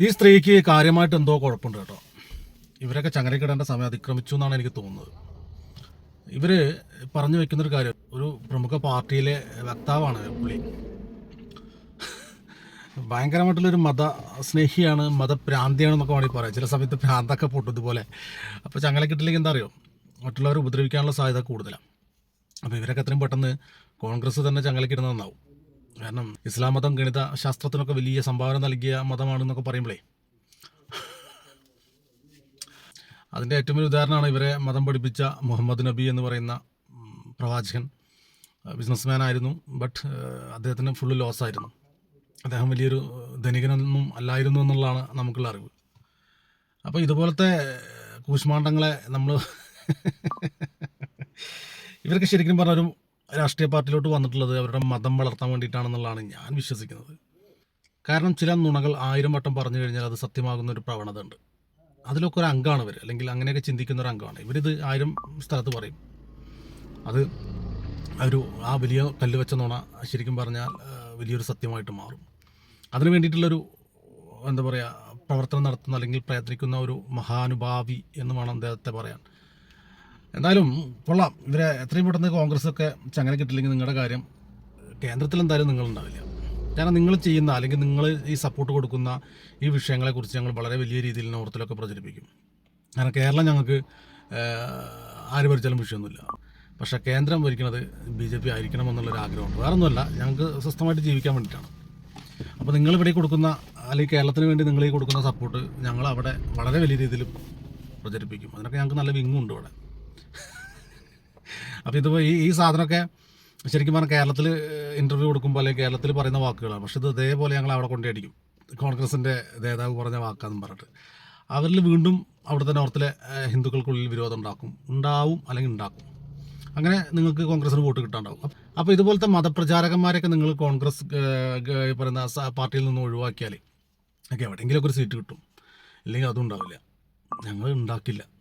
ഈ സ്ത്രീക്ക് കാര്യമായിട്ട് എന്തോ കുഴപ്പമുണ്ട് കേട്ടോ. ഇവരൊക്കെ ചങ്ങരക്കിടേണ്ട സമയം അതിക്രമിച്ചു എന്നാണ് എനിക്ക് തോന്നുന്നത്. ഇവർ പറഞ്ഞു വെക്കുന്നൊരു കാര്യം ഒരു പ്രമുഖ പാർട്ടിയിലെ വക്താവാണ് പുള്ളി. ഭയങ്കരമായിട്ടുള്ളൊരു മത സ്നേഹിയാണ് മതഭ്രാന്തിയാണെന്നൊക്കെ വേണമെങ്കിൽ പറയാം. ചില സമയത്ത് ഭ്രാന്തൊക്കെ പൊട്ടും ഇതുപോലെ. അപ്പോൾ ചങ്ങലക്കിട്ടിലേക്ക് എന്താ അറിയോ? മറ്റുള്ളവരെ ഉപദ്രവിക്കാനുള്ള സാധ്യത കൂടുതലാണ് അപ്പോൾ ഇവരൊക്കെ എത്രയും പെട്ടെന്ന് കോൺഗ്രസ് തന്നെ ചങ്ങലക്കിടുന്ന നന്നാവും. കാരണം ഇസ്ലാം മതം ഗണിത ശാസ്ത്രത്തിനൊക്കെ വലിയ സംഭാവന നൽകിയ മതമാണെന്നൊക്കെ പറയുമ്പോഴേ അതിന്റെ ഏറ്റവും വലിയ ഉദാഹരണമാണ് ഇവരെ മതം പഠിപ്പിച്ച മുഹമ്മദ് നബി എന്ന് പറയുന്ന പ്രവാചകൻ. ബിസിനസ്മാൻ ആയിരുന്നു ബട്ട് അദ്ദേഹത്തിന് ഫുള്ള് ലോസ് ആയിരുന്നു. അദ്ദേഹം വലിയൊരു ധനികനൊന്നും അല്ലായിരുന്നു എന്നുള്ളതാണ് നമുക്കുള്ള അറിവ്. അപ്പോൾ ഇതുപോലത്തെ കൂശ്മാണ്ടങ്ങളെ നമ്മൾ ഇവർക്ക് ശരിക്കും പറഞ്ഞ ഒരു രാഷ്ട്രീയ പാർട്ടിയിലോട്ട് വന്നിട്ടുള്ളത് അവരുടെ മതം വളർത്താൻ വേണ്ടിയിട്ടാണെന്നുള്ളതാണ് ഞാൻ വിശ്വസിക്കുന്നത്. കാരണം ചില നുണകൾ ആയിരം വട്ടം പറഞ്ഞു കഴിഞ്ഞാൽ അത് സത്യമാകുന്ന ഒരു പ്രവണത ഉണ്ട്. അതിലൊക്കെ ഒരു അംഗമാണ് ഇവർ അല്ലെങ്കിൽ അങ്ങനെയൊക്കെ ചിന്തിക്കുന്ന ഒരു അംഗമാണ്. ഇവരിത് ആയിരം സ്ഥലത്ത് പറയും. അത് ഒരു ആ വലിയ കല്ല് വെച്ച നുണ ശരിക്കും പറഞ്ഞാൽ വലിയൊരു സത്യമായിട്ട് മാറും. അതിന് വേണ്ടിയിട്ടുള്ളൊരു എന്താ പറയുക പ്രവർത്തനം നടത്തുന്ന അല്ലെങ്കിൽ പ്രയത്നിക്കുന്ന ഒരു മഹാനുഭാവി എന്ന് വേണം അദ്ദേഹത്തെ പറയാൻ. എന്തായാലും കൊള്ളാം. ഇവരെ എത്രയും പെട്ടെന്ന് കോൺഗ്രസ് ഒക്കെ ചങ്ങല കിട്ടില്ലെങ്കിൽ നിങ്ങളുടെ കാര്യം കേന്ദ്രത്തിൽ എന്തായാലും നിങ്ങളുണ്ടാവില്ല. കാരണം നിങ്ങൾ ചെയ്യുന്ന അല്ലെങ്കിൽ നിങ്ങൾ ഈ സപ്പോർട്ട് കൊടുക്കുന്ന ഈ വിഷയങ്ങളെക്കുറിച്ച് ഞങ്ങൾ വളരെ വലിയ രീതിയിൽ നോർത്തിലൊക്കെ പ്രചരിപ്പിക്കും. കാരണം കേരളം ഞങ്ങൾക്ക് ആര് ഭരിച്ചാലും വിഷയമൊന്നുമില്ല. പക്ഷേ കേന്ദ്രം ഭരിക്കുന്നത് ബി ജെ പി ആയിരിക്കണം എന്നുള്ളൊരു ആഗ്രഹമുണ്ട്. വേറെ ഒന്നുമല്ല ഞങ്ങൾക്ക് സ്വസ്ഥമായിട്ട് ജീവിക്കാൻ വേണ്ടിയിട്ടാണ്. അപ്പോൾ നിങ്ങൾ ഇവിടെ കൊടുക്കുന്ന അല്ലെങ്കിൽ കേരളത്തിന് വേണ്ടി നിങ്ങൾ ഈ കൊടുക്കുന്ന സപ്പോർട്ട് ഞങ്ങൾ അവിടെ വളരെ വലിയ രീതിയിൽ പ്രചരിപ്പിക്കും. അതിനൊക്കെ ഞങ്ങൾക്ക് നല്ല വിങ്ങുണ്ട് ഇവിടെ. അപ്പോൾ ഇതിപ്പോൾ ഈ ഈ സാധനമൊക്കെ ശരിക്കും പറഞ്ഞാൽ കേരളത്തിൽ ഇന്റർവ്യൂ കൊടുക്കുമ്പോൾ അല്ലെങ്കിൽ കേരളത്തിൽ പറയുന്ന വാക്കുകളാണ്. പക്ഷേ ഇത് ഇതേപോലെ ഞങ്ങൾ അവിടെ കൊണ്ടേടിക്കും കോൺഗ്രസിന്റെ നേതാവ് പറഞ്ഞ വാക്കാന്നും പറഞ്ഞിട്ട്. അവരിൽ വീണ്ടും അവിടുത്തെ നോർത്തിലെ ഹിന്ദുക്കൾക്കുള്ളിൽ വിരോധം ഉണ്ടാക്കും. ഉണ്ടാവും അല്ലെങ്കിൽ ഉണ്ടാക്കും. അങ്ങനെ നിങ്ങൾക്ക് കോൺഗ്രസിന് വോട്ട് കിട്ടാണ്ടാവും. അപ്പ- അപ്പോൾ ഇതുപോലത്തെ മതപ്രചാരകന്മാരെയൊക്കെ നിങ്ങൾ കോൺഗ്രസ് പറയുന്ന പാർട്ടിയിൽ നിന്ന് ഒഴിവാക്കിയാൽ ഒക്കെ എവിടെയെങ്കിലുമൊക്കെ ഒരു സീറ്റ് കിട്ടും. ഇല്ലെങ്കിൽ അതും ഉണ്ടാവില്ല. ഞങ്ങൾ ഉണ്ടാക്കില്ല.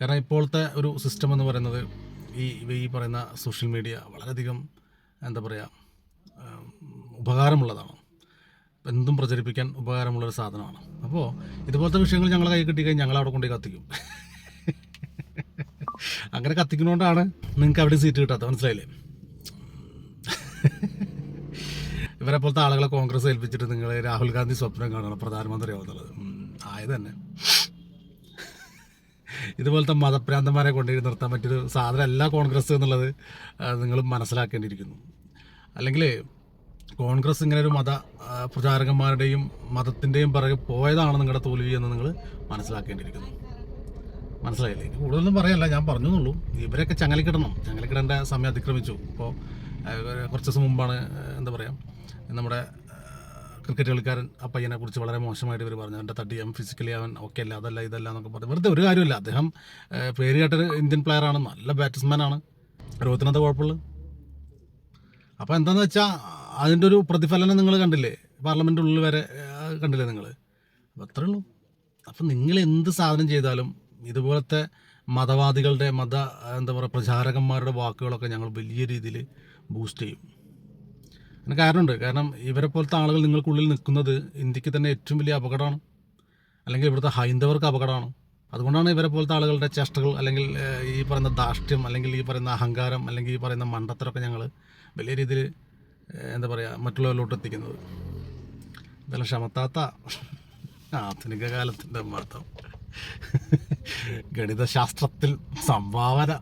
കാരണം ഇപ്പോഴത്തെ ഒരു സിസ്റ്റം എന്ന് പറയുന്നത് ഈ ഈ പറയുന്ന സോഷ്യൽ മീഡിയ വളരെയധികം എന്താ പറയുക ഉപകാരമുള്ളതാണ്. എന്തും പ്രചരിപ്പിക്കാൻ ഉപകാരമുള്ളൊരു സാധനമാണ്. അപ്പോൾ ഇതുപോലത്തെ വിഷയങ്ങൾ ഞങ്ങളെ കൈ കിട്ടിക്കഴിഞ്ഞാൽ ഞങ്ങൾ അവിടെ കൊണ്ടുപോയി കത്തിക്കും. അങ്ങനെ കത്തിക്കുന്നതുകൊണ്ടാണ് നിങ്ങൾക്ക് അവിടെ സീറ്റ് കിട്ടാത്തത്. മനസ്സിലായില്ലേ? ഇവരെ പോലത്തെ ആളുകളെ കോൺഗ്രസ് ഏൽപ്പിച്ചിട്ട് നിങ്ങൾ രാഹുൽ ഗാന്ധി സ്വപ്നം കാണണം പ്രധാനമന്ത്രി ആവുന്നുള്ളത്. ആയതന്നെ ആയത് തന്നെ. ഇതുപോലത്തെ മതഭ്രാന്തന്മാരെ കൊണ്ടുപോയി നിർത്താൻ പറ്റിയൊരു സാധനമല്ല കോൺഗ്രസ് എന്നുള്ളത്. നിങ്ങൾ മനസ്സിലാക്കേണ്ടിയിരിക്കുന്നു. അല്ലെങ്കിൽ കോൺഗ്രസ് ഇങ്ങനെ ഒരു മത പ്രചാരകന്മാരുടെയും മതത്തിന്റെയും പിറകെ പോയതാണ് നിങ്ങളുടെ തോൽവി എന്ന് നിങ്ങൾ മനസ്സിലാക്കേണ്ടിയിരിക്കുന്നു. മനസ്സിലായില്ലേ? കൂടുതലൊന്നും പറയല്ല ഞാൻ പറഞ്ഞു എന്നുള്ളൂ ഇവരൊക്കെ ചങ്ങലക്കിടണം. ചങ്ങലക്കിടേണ്ട സമയം അതിക്രമിച്ചു. ഇപ്പോൾ കുറച്ച് ദിവസം മുമ്പാണ് എന്താ പറയുക നമ്മുടെ ക്രിക്കറ്റ് കളിക്കാരൻ ആ പയ്യനെ കുറിച്ച് വളരെ മോശമായിട്ട് ഇവർ പറഞ്ഞു. അവന്റെ തട്ടി ഫിസിക്കലി അവൻ ഓക്കെ അല്ല അതല്ല ഇതല്ല എന്നൊക്കെ പറഞ്ഞു. വെറുതെ ഒരു കാര്യമില്ല. അദ്ദേഹം പേര് കേട്ടൊരു ഇന്ത്യൻ പ്ലെയറാണ് നല്ല ബാറ്റ്സ്മാനാണ് രോഹിത്തിനെന്താ കുഴപ്പമുള്ളൂ അപ്പോൾ എന്താണെന്ന് വെച്ചാൽ അതിന്റെ ഒരു പ്രതിഫലനം നിങ്ങൾ കണ്ടില്ലേ? പാർലമെന്റ് ഉള്ളിൽ വരെ കണ്ടില്ലേ നിങ്ങൾ അപ്പോൾ അത്രേ ഉള്ളൂ. അപ്പം നിങ്ങൾ എന്ത് സാധനം ചെയ്താലും ഇതുപോലത്തെ മതവാദികളുടെ മത എന്താ പറയുക പ്രചാരകന്മാരുടെ വാക്കുകളൊക്കെ ഞങ്ങൾ വലിയ രീതിയിൽ ബൂസ്റ്റ് ചെയ്യും. അതിന് കാരണമുണ്ട്. കാരണം ഇവരെ പോലത്തെ ആളുകൾ നിങ്ങൾക്കുള്ളിൽ നിൽക്കുന്നത് ഇന്ത്യയ്ക്ക് തന്നെ ഏറ്റവും വലിയ അപകടമാണ്. അല്ലെങ്കിൽ ഇവിടുത്തെ ഹൈന്ദവർക്ക് അപകടമാണ്. അതുകൊണ്ടാണ് ഇവരെ പോലത്തെ ആളുകളുടെ ചേഷ്ടകൾ അല്ലെങ്കിൽ ഈ പറയുന്ന ധാർഷ്ട്യം അല്ലെങ്കിൽ ഈ പറയുന്ന അഹങ്കാരം അല്ലെങ്കിൽ ഈ പറയുന്ന മണ്ടത്തരമൊക്കെ ഞങ്ങൾ വലിയ രീതിയിൽ എന്താ പറയുക മറ്റുള്ളവരിലോട്ട് എത്തിക്കുന്നത്. ഇതെല്ലാം ക്ഷമത്താത്ത ആധുനിക കാലത്തിന്റെ ഗണിത ഗണിതശാസ്ത്രത്തിൽ സംഭാവന.